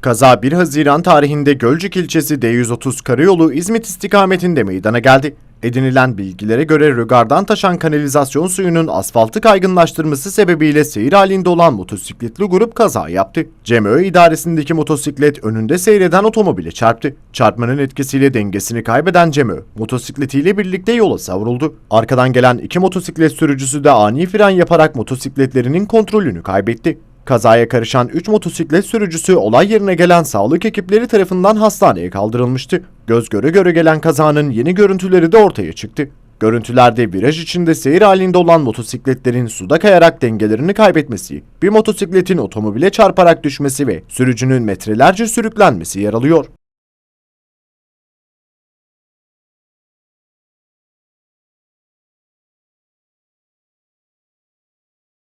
Kaza 1 Haziran tarihinde Gölcük ilçesi D130 karayolu İzmit istikametinde meydana geldi. Edinilen bilgilere göre rögardan taşan kanalizasyon suyunun asfaltı kaygınlaştırması sebebiyle seyir halinde olan motosikletli grup kaza yaptı. CMÖ idaresindeki motosiklet önünde seyreden otomobile çarptı. Çarpmanın etkisiyle dengesini kaybeden CMÖ, motosikletiyle birlikte yola savruldu. Arkadan gelen iki motosiklet sürücüsü de ani fren yaparak motosikletlerinin kontrolünü kaybetti. Kazaya karışan 3 motosiklet sürücüsü olay yerine gelen sağlık ekipleri tarafından hastaneye kaldırılmıştı. Göz göre göre gelen kazanın yeni görüntüleri de ortaya çıktı. Görüntülerde viraj içinde seyir halinde olan motosikletlerin suda kayarak dengelerini kaybetmesi, bir motosikletin otomobile çarparak düşmesi ve sürücünün metrelerce sürüklenmesi yer alıyor.